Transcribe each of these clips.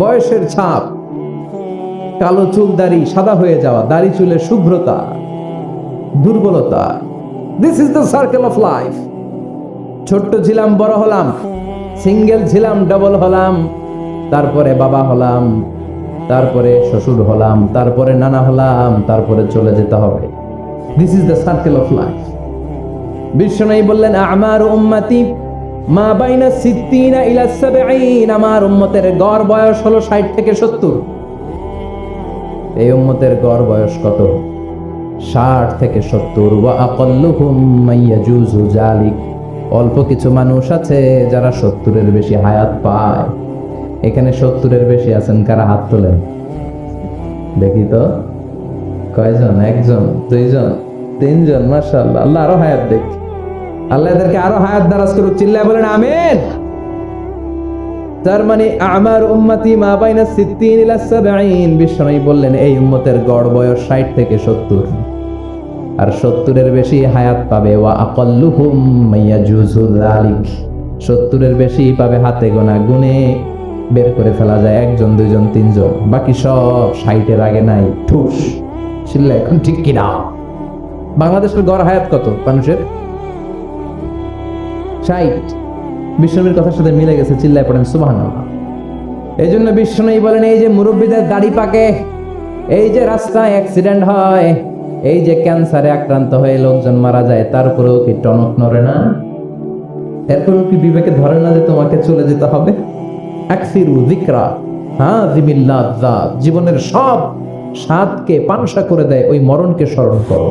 বয়সের ছাপ, কালো চুল দাড়ি সাদা হয়ে যাওয়া, দাড়ি চুলের শুভ্রতা, দুর্বলতা। This is the circle of life ছোট্ট ছিলাম, বড় হলাম সিঙ্গেল ছিলাম ডবল হলাম, তারপরে বাবা হলাম, তারপরে শ্বশুর হলাম, তারপরে নানা হলাম, তারপরে চলে যেতে হবে। This is the circle of life বিশ্বনয়ী বললেন, আমার উম্মতি মা বাইনা সিদ্দিনা ইলা সাবঈন আমার উম্মতের গড় বয়স হলো 60 থেকে 70 এই উম্মতের গড় বয়স কত? ষাট থেকে সত্তর। ওয়া আকাল্লুহুম মাইয়াজুজু জালিক অল্প কিছু মানুষ আছে যারা সত্তরের বেশি হায়াত পায়। এখানে সত্তরের বেশি আছেন, কারা হাত তোলেন? দেখি তো। কয়জন? একজন? দুইজন? তিনজন? মাশাআল্লাহ, আল্লাহ আরও হায়াত দেখ। আল্লাহ এদেরকে আরও হায়াত দারাজ করুক, চিল্লায় বলেন মানে আমার উম্মতি মা বাইনা ইলা বিশ্বনবী বললেন, এই উম্মতের গড় বয়স 60 থেকে 70 আর 70 এর বেশি হায়াত পাবে ওয়া আকাল্লুহুম মাইয়াজুজু যালিক। 70 এর বেশি পাবে হাতে গোনা গুনে বের করে ফেলা যায় একজন, দুইজন, তিনজন। বাকি সব 60 এর আগে নাই, ঠুস। শিল্লা এখন ঠিক কি না বাংলাদেশের গড় হায়াত কত মানুষের? 60 বিষ্ণুবীর কথার সাথে মিলে গেছে, চিল্লায় পড়েন সুবাহান এই জন্য বিষ্ণুই বলেন, এই যে মুরব্বীদের দাড়ি পাকে, এই যে রাস্তায় অ্যাক্সিডেন্ট হয়, এই যে ক্যান্সারে আক্রান্ত হয়ে লোকজন মারা যায় তারপরেও কি টনক নড়ে না? এরপরেও কি বিবেকে ধরে না যে তোমাকে চলে যেতে হবে? জীবনের সব স্বাদকে পানসা করে দেয়, ওই মরণকে স্মরণ করো।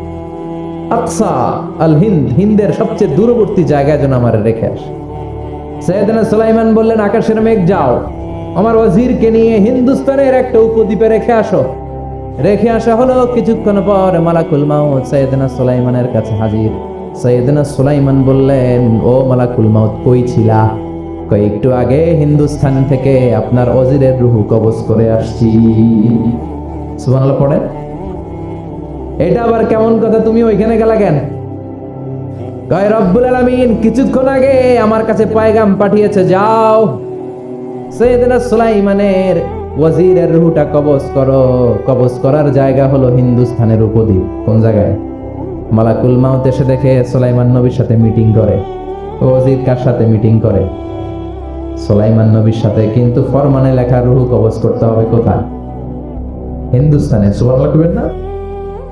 আকসা আল হিন্দ, হিন্দের সবচেয়ে দূরবর্তী জায়গায় যেন আমার রেখে আসে। সৈয়দনা সুলাইমান বললেন, আকাশের মেঘ যাও। আমার ওয়াজিরকে নিয়ে হিন্দুস্তানের একটা উপদ্বীপে রেখে আসো। রেখে আসা হলো কিছুক্ষণ পর মালাকুল মাউত সৈয়দনা সুলাইমানের কাছে হাজির। সৈয়দনা সুলাইমান বললেন, ও মালাকুল মাউত, কই ছিলা? একটু আগে হিন্দুস্তান থেকে আপনার অজিরের রুহু কবজ করে আসছি। পড়ে এটা আবার কেমন কথা? তুমি ওইখানে গেলা কেন? কয়, রব্বুল আলামিন, কিছুক্ষণ আগে আমার কাছে পায়গাম পাঠিয়েছে, যাও। সৈয়দনা সুলাইমানের ওয়াজিরের রুহুটা কবজ করো। কবজ করার জায়গা হলো উপদ্বীপ। কোন জায়গায়? মালাকুল মাউত এসে দেখে সুলাইমান নবীর সাথে মিটিং করে। ওয়াজির কার সাথে মিটিং করে? সুলাইমান নবীর সাথে, কিন্তু ফরমানে লেখা রুহু কবজ করতে হবে কোথায়? হিন্দুস্তানে সুবহানাল্লাহ না?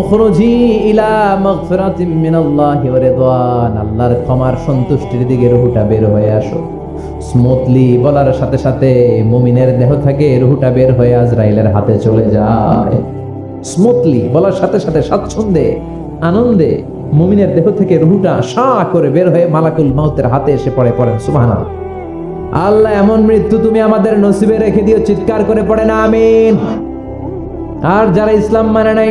উখরুজি ইলা মাগফিরাতিম মিনাল্লাহি ওয়া রিদওয়ান। আল্লাহর ক্ষমার সন্তুষ্টির দিকে রুহুটা বের হয়ে আসো। স্মুথলি বলার সাথে সাথে মুমিনের দেহ থেকে রুহুটা বের হয়ে আজরাইলের হাতে চলে যায়। স্মুথলি বলার সাথে সাথে স্বাচ্ছন্দ্যে, আনন্দে মুমিনের দেহ থেকে রুহুটা সা করে বের হয়ে মালাকুল মাউতের হাতে এসে পড়ে পড়েন সুবহানাল্লাহ। আল্লাহ, এমন মৃত্যু তুমি আমাদের নসিবে রেখে দিও, চিৎকার করে পড়ে না, আমিন। আর যারা ইসলাম মানে নাই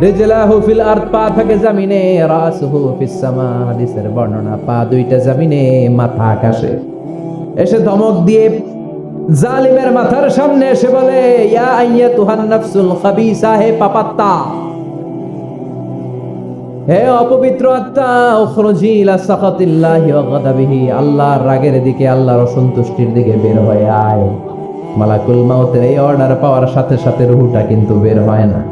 রেজলাহু ফিল আরদ, পা থাকে ফিস সামা, হাদিসের বর্ণনা, পা দুইটা মাথা আকাশে। এসে ধমক দিয়ে জালিমের মাথার সামনে এসে বলে, ইয়া আইয়াতুহান নাফসুল খাবিসা, হে পাপাত্তা! হে অপবিত্র আত্মা, উখরুজি ইলা সাখাতিল্লাহি ওয়া গাদাবিহি, আল্লাহর রাগের দিকে, আল্লাহর অসন্তুষ্টির দিকে বের হয়ে আয়। মালাকুল মাউতের এই অর্ডার পাওয়ার সাথে সাথে রুহুটা কিন্তু বের হয় না।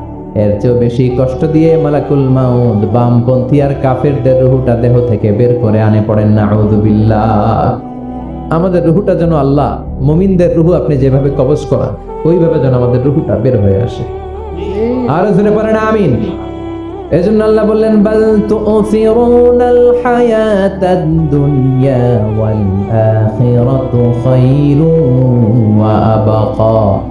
এর চেয়েও বেশি কষ্ট দিয়ে মালাকুল মাউদ বামপন্থী আর কাফেরদের রুহুটা দেহ থেকে বের করে আনে পড়েন না আমাদের রুহুটা যেন আল্লাহ, মুমিনদের রুহু আপনি যেভাবে কবজ করান, ওইভাবে যেন আমাদের রুহুটা বের হয়ে আসে। আর জোরে পড়েন, আমিন। এজন্য আল্লাহ বললেন, বাল তুসিরুনাল হায়াতাদ দুনিয়া ওয়াল আখিরাতু খায়রুন ওয়া আবকা।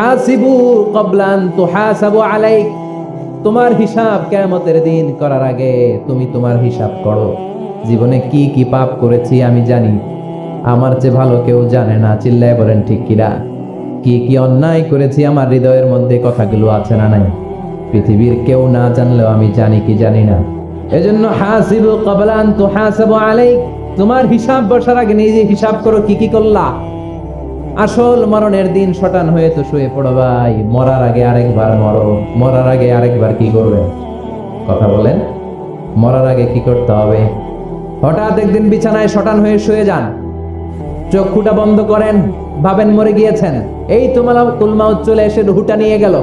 হাসিবু কবলান তুহাসাবু আলাইক। তোমার হিসাব কেয়ামতের দিন করার আগে তুমি তোমার হিসাব করো। জীবনে কি কি পাপ করেছি আমি জানি। আমার চেয়ে ভালো কেউ জানে না, চিল্লায় বলেন, ঠিক কিরা? কি কি অন্যায় করেছি আমার হৃদয়ের মধ্যে কথাগুলো আছে না নাই? পৃথিবীর কেউ না জানলেও আমি জানি কি জানি না। এজন্য হাসিবু কবলান তো তুহাসাবু আলাইক। তোমার হিসাব বসার আগে নিজে হিসাব করো কি কি করলা। আসল মরণের দিন শটান হয়ে তো শুয়ে পড়ো ভাই। মরার আগে আরেকবার মরো। মরার আগে আরেকবার কি করবে? কথা বলেন। মরার আগে কি করতে হবে? হঠাৎ একদিন বিছানায় শটান হয়ে শুয়ে যান। চক্ষুটা বন্ধ করেন। ভাবেন মরে গিয়েছেন। এই তোমার কুলমাউত চলে এসে হুটা নিয়ে গেল।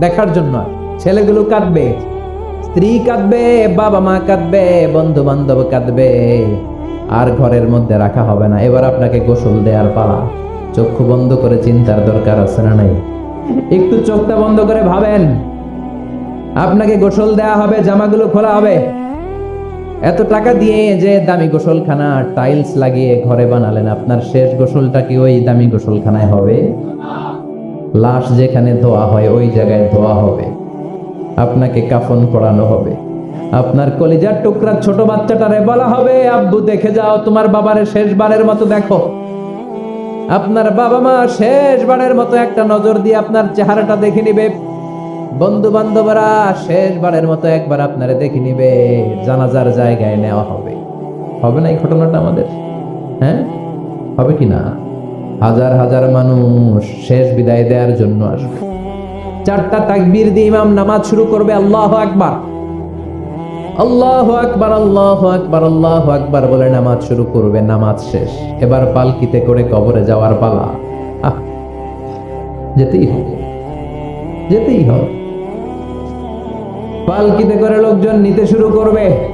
দেখার জন্য ছেলেগুলো কাঁদবে, স্ত্রী কাঁদবে, বাবা মা কাঁদবে, বন্ধু বান্ধব কাঁদবে। আর ঘরের মধ্যে রাখা হবে না। এবার আপনাকে গোসল দেওয়ার পালা। চক্ষু বন্ধ করে চিন্তার দরকার আছে না নাই? একটু চোখটা বন্ধ করে ভাবেন। আপনাকে গোসল দেয়া হবে, জামাগুলো খোলা হবে। এত টাকা দিয়ে যে দামি গোসলখানা টাইলস লাগিয়ে ঘরে বানালেন, আপনার শেষ গোসলটা কি ওই দামি গোসলখানায় হবে? লাশ যেখানে ধোয়া হয়, ওই জায়গায় ধোয়া হবে। আপনাকে কাফন পড়ানো হবে। আপনার কলিজার টুকরা ছোট বাচ্চাটারে বলা হবে, আব্বু, দেখে যাও, তোমার বাবারে শেষবারের মতো দেখো। আপনার বাবা মা শেষবারের মতো একটা নজর দিয়ে আপনার চেহারাটা দেখে নিবে। বন্ধু বান্ধবরা শেষবারের মতো একবার আপনারে দেখে নিবে, জানাজার জায়গায় নেওয়া হবে। হবে না এই ঘটনাটা আমাদের? হ্যাঁ? হবে কি না? হাজার হাজার মানুষ শেষ বিদায় দেওয়ার জন্য আসবে। চারটা তাকবীর দিয়ে ইমাম নামাজ শুরু করবে, আল্লাহ আকবার। আল্লাহ আকবার আল্লাহ আকবার আল্লাহ আকবার বলে নামাজ শুরু করবে, নামাজ শেষ। এবার পালকিতে করে কবরে যাওয়ার পালা। যেতেই হবে যেতেই হবে। পালকিতে করে লোকজন নিতে শুরু করবে।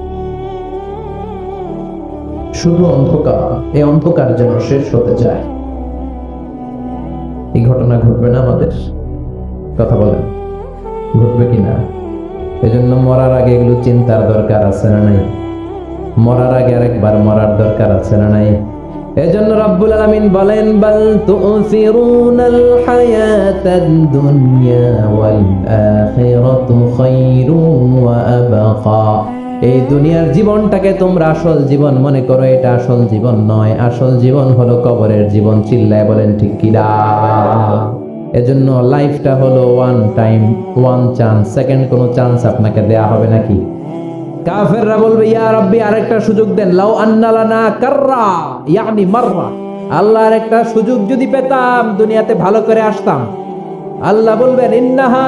শুধু অন্ধকার, এই অন্ধকার যেন শেষ হতে চায়। এই ঘটনা ঘটবে না আমাদের? কথা বলেন। ঘটবে কিনা এজন্য মরার আগে এগুলো চিন্তার দরকার আছে না নাই? মরার আগে আরেকবার মরার দরকার আছে না নাই? এজন্য রব্বুল আলামিন বলেন, বাল তুসিরুনাল হায়াতাদ দুনিয়া ওয়াল আখিরাতু খায়রুন ওয়া আবকা। এই দুনিয়ার জীবনটাকে তোমরা আসল জীবন মনে করো, এটা আসল জীবন নয়। আসল জীবন হলো কবরের জীবন, চিল্লায় বলেন ঠিক কিনা এজন্য লাইফটা হলো one time one chance second কোনো চান্স আপনাকে দেয়া হবে নাকি? কাফেররা বলবে, ইয়া রাব্বি, আরেকটা সুযোগ দেন। লাউ আন্নালানা কাররা, ইয়ানি মাররা। আল্লাহর একটা সুযোগ যদি পেতাম, দুনিয়াতে ভালো করে আসতাম। আল্লাহ বলবেন, ইন্নাহা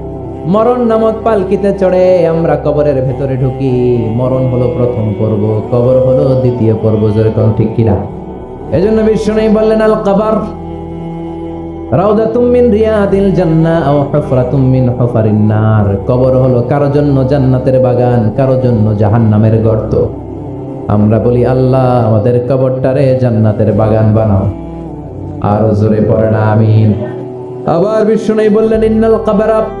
মরণ নামক পালকিতে চড়ে, আমরা কবরের ভেতরে ঢুকি। মরণ হলো প্রথম পর্ব, কবর হলো দ্বিতীয় পর্ব, যেরকম ঠিক কিনা? এজন্য বিশ্ব নেই বললেন, আল কবর, রাউদাতুম মিন রিয়াদিল জান্নাহ আও হুফরাতুম মিন হুফারিন নার। কবর হলো কারও জন্য জান্নাতের বাগান, কারও জন্য জাহান্নামের গর্ত। আমরা বলি, আল্লাহ, আমাদের কবরটারে জান্নাতের বাগান বানাও। আর জোরে পড়ে না, আমিন। আবার বিষ্ণু বললেন, ইন্নাল কবরা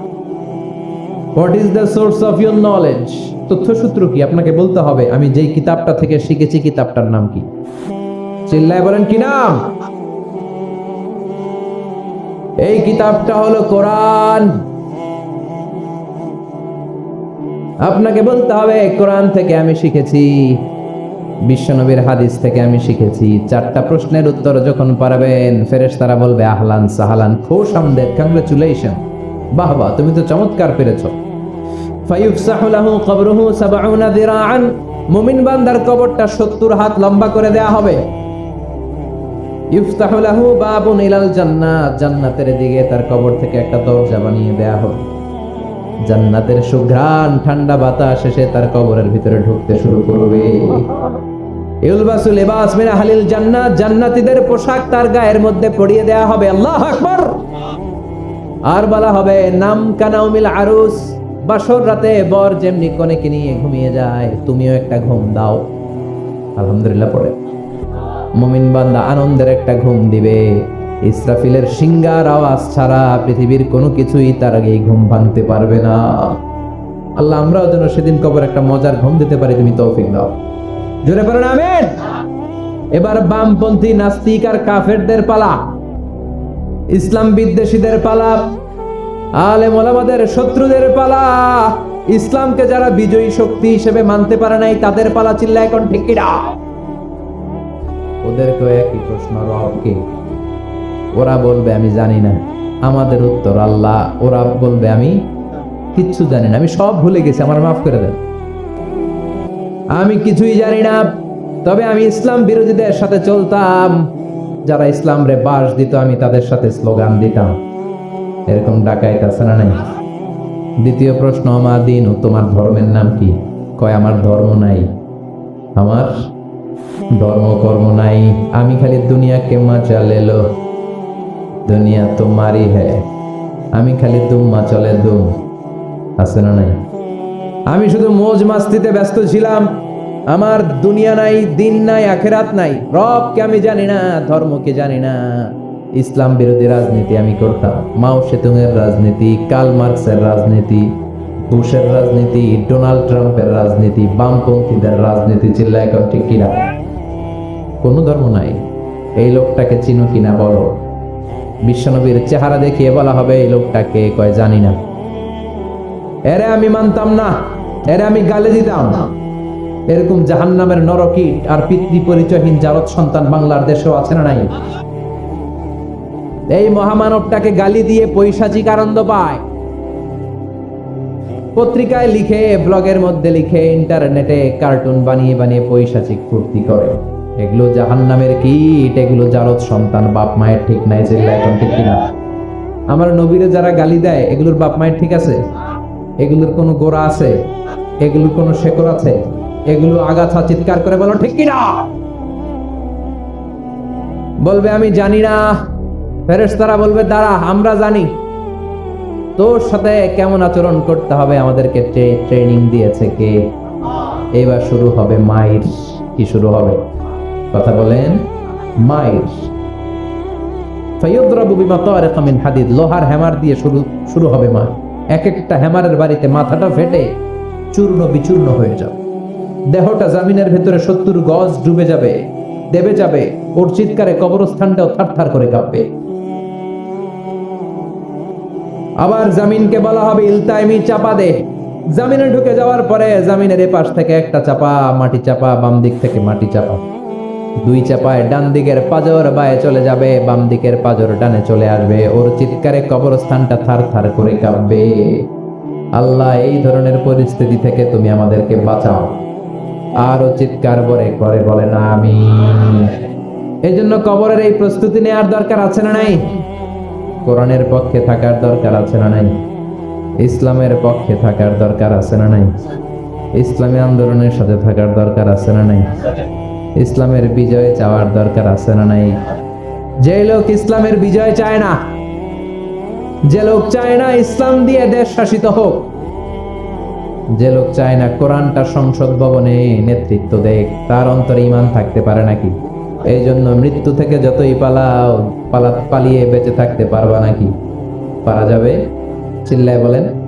What is the source of your knowledge তথ্যসূত্র কি? আপনাকে বলতে হবে, আমি যেই কিতাবটা থেকে শিখেছি, কিতাবটার নাম কি? চিল্লায় বলেন, কি নাম? এই কিতাবটা হলো কোরআন। আপনাকে বলতে হবে, কোরআন থেকে আমি শিখেছি, বিশ্বনবীর হাদিস থেকে আমি শিখেছি। চারটা প্রশ্নের উত্তর যখন পারবেন ফেরেশ তারা বলবে, আহলান সাহালান, খোশ আমদের কংগ্রেচুলেশন বাহ বাহ, তুমি তো চমৎকার পেরেছ। ফায়ুফসাহু কবরুহু সাবউনা দিরাআন। মুমিন বান্দার কবরটা 70 হাত লম্বা করে দেয়া হবে। ইফতাহু বাবুন ইলাল জান্নাত। জান্নাতের তার সুঘ্রাণ ঠান্ডা বাতাস এসে তার কবরের ভিতরে ঢুকতে শুরু করবে। আহলিল জান্নাত। জান্নাতীদের পোশাক তার গায়ের মধ্যে পরিয়ে দেয়া হবে। আল্লাহু আর বলা হবে, নাম কানাউমিল আরুস, বাসর রাতে বর যেমনি কনেকে নিয়ে ঘুমিয়ে যায়, তুমিও একটা ঘুম দাও। আলহামদুলিল্লাহ পড়ে। মুমিন বান্দা আনন্দের একটা ঘুম দিবে। ইসরাফিলের সিঙ্গার আওয়াজ ছাড়া পৃথিবীর কোনো কিছুই তার আগে ঘুম ভাঙতে পারবে না। আল্লাহ, আমরাও যেন সেদিন কবর একটা মজার ঘুম দিতে পারি, তুমি তৌফিক দাও। জোরে পড়েন আমেন। এবার বামপন্থী নাস্তিক আর কাফেরদের পালা। ইসলাম বিদ্বেষীদের পালা আলে মোলামাদের শত্রুদের পালা, ইসলামকে যারা বিজয়ী শক্তি হিসেবে মানতে পারে নাই, তাদের পালা চিল্লা এখন ঠিক কিনা ওদেরকেও একই প্রশ্ন রবকে ওরা বলবে, আমি জানি না। আমাদের উত্তর আল্লাহ। ওরা বলবে, আমি কিচ্ছু জানি না। আমি সব ভুলে গেছি, আমার মাফ করে দেন। আমি কিছুই জানি না, তবে আমি ইসলাম বিরোধীদের সাথে চলতাম। যারা ইসলাম রে বাস দিত, আমি তাদের সাথে স্লোগান দিতাম। এরকম ডাকাইত আছে না নাই? দ্বিতীয় প্রশ্ন আমার দিন তোমার ধর্মের নাম কি? কয়, আমার ধর্ম নাই। আমার ধর্ম কর্ম নাই। আমি খালি দুনিয়াকে মাচা লেলো দুনিয়া তো মারি হ্যাঁ আমি খালি দুম্মা চলে দুম। আছে না নাই? আমি শুধু মোজ মাস্তিতে ব্যস্ত ছিলাম। আমার দুনিয়া নাই, দিন নাই, আখেরাত নাই। রবকে আমি জানি না, ধর্মকে জানি না। ইসলাম বিরোধী রাজনীতি আমি করতাম। মাও সেতুংয়ের রাজনীতি কাল মার্কসের রাজনীতি, বুশের রাজনীতি, ডোনাল্ড ট্রাম্পের রাজনীতি, বামপন্থীদের রাজনীতি চিল্লা এখন ঠিক কিনা? কোনো ধর্ম নাই। এই লোকটাকে চিনো কিনা বলো? বিশ্বনবীর চেহারা দেখিয়ে বলা হবে, এই লোকটাকে কয় জানি না। এরে আমি মানতাম না। এরে আমি গালে দিতাম। এরকম জাহান্নামের নরকীট আর পিতৃ পরিচয়হীন জারত সন্তান বাংলার দেশেও আছে না নাই? এই মহামানবটাকে গালি দিয়ে পৈশাচিক আনন্দ পায়। পত্রিকায় লিখে, ব্লগের মধ্যে লিখে, ইন্টারনেটে কার্টুন বানিয়ে বানিয়ে পৈশাচিক ফুর্তি করে। এগুলো জাহান্নামের কীট, এগুলো জারত সন্তান, বাপ মায়ের ঠিক নাই, যেগুলো এখন ঠিক কিনা। আমার নবীরে যারা গালি দেয়, এগুলোর বাপ মায়ের ঠিক আছে? এগুলোর কোনো গোড়া আছে? এগুলোর কোনো শেকড় আছে? এগুলো আগাছা চিৎকার করে বলো, ঠিক কিনা? বলবে, আমি জানি না। ফেরেশতারা বলবে, দাঁড়া, আমরা জানি। তোর সাথে কেমন আচরণ করতে হবে আমাদেরকে ট্রেনিং দিয়েছে কে? এবার শুরু হবে মাইর। কি শুরু হবে? কথা বলেন মিন হাদিদ। লোহার হ্যামার দিয়ে শুরু শুরু হবে মা। এক একটা হ্যামারের বাড়িতে মাথাটা ফেটে চূর্ণ বিচূর্ণ হয়ে যাবে। দেহটা জামিনের ভেতরে সত্তর গজ ডুবে যাবে, দেবে যাবে, ওর চিৎকারে কবরস্থানটাও থারথার করে কাঁপবে। আবার জামিনকে বলা হবে, ইলতাইমি, চাপা দে। জামিনে ঢুকে যাওয়ার পরে জামিনের এপাশ থেকে একটা চাপা, মাটি চাপা, বাম দিক থেকে মাটি চাপা। দুই চাপায় ডান দিকের পাজর বায়ে চলে যাবে, বাম দিকের পাজর ডানে চলে আসবে, ওর চিৎকারে কবরস্থানটা থার থার করে কাঁপবে। আল্লাহ, এই ধরনের পরিস্থিতি থেকে তুমি আমাদেরকে বাঁচাও। আরও চিৎকার করে করে বলে, না, আমি এই জন্য কবরের এই প্রস্তুতি নেওয়ার দরকার আছে না নাই? কোরআনের পক্ষে থাকার দরকার আছে না নাই? ইসলামের পক্ষে থাকার দরকার আছে না নাই? ইসলামী আন্দোলনের সাথে থাকার দরকার আছে না নাই? ইসলামের বিজয় চাওয়ার দরকার আছে না নাই? যে লোক ইসলামের বিজয় চায় না, যে লোক চায় না ইসলাম দিয়ে দেশ শাসিত হোক যে লোক চায় না কোরআনটা সংসদ ভবনে নেতৃত্ব দেখ তার অন্তরে ইমান থাকতে পারে নাকি? এই জন্য মৃত্যু থেকে যতই পালাও, পালা, পালিয়ে বেঁচে থাকতে পারবা নাকি? পারা যাবে? চিল্লায় বলেন।